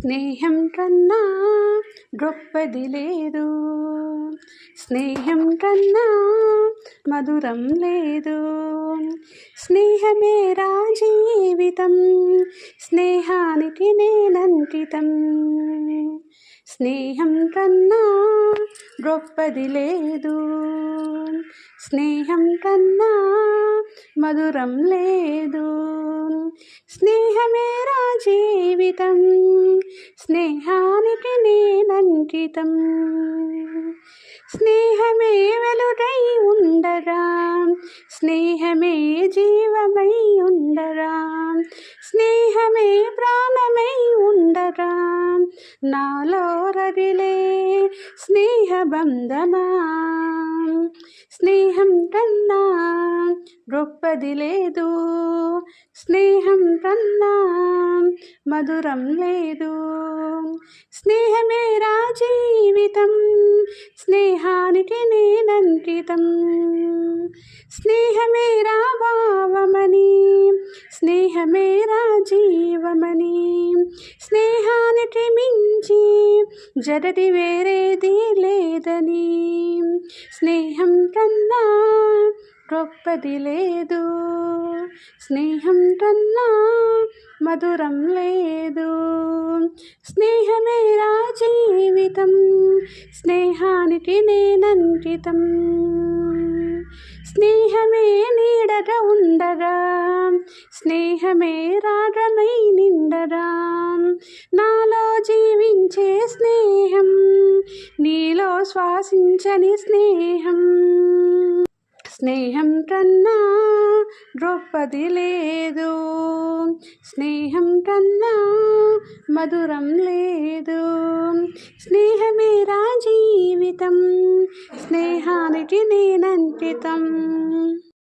స్నేహం కన్నా గొప్పది లేదు. స్నేహం కన్నా మధురం లేదు. స్నేహమే రా జీవితం. స్నేహానికి నేనంకితం. స్నేహం కన్నా గొప్పది లేదు. స్నేహం కన్నా మధురం లేదు. స్నేహమే రా జీవితం. స్నేహానికి నేనంకితం. స్నేహమే వెలుగై ఉండరా. స్నేహమే జీవమై ఉండరా. స్నేహమే ప్రాణమై ఉండరా. నాలో రగిలే స్నేహబంధమా. స్నేహం కన్నా గొప్పది లేదు. స్నేహం కన్నా మధురం లేదు. స్నేహమేరా జీవితం స్నేహానికి నేనంకితం. స్నేహమేరా భావమని స్నేహమేరా జీవమని స్నేహానికి మించి జగతి వేరేది లేదని. స్నేహం కన్నా గొప్పది లేదు. స్నేహం కన్నా మధురం లేదు. స్నేహమేరా జీవితం స్నేహానికి నేనంకితం. స్నేహమే నీడగా ఉండగా స్నేహమే రాగమై నిండగా. నాలో జీవించే స్నేహం నీలో శ్వాసించని స్నేహం. స్నేహం కన్నా ద్రౌపది లేదు. స్నేహం కన్నా మధురం లేదు. స్నేహమే రా జీవితం స్నేహానికి నేనంకితం.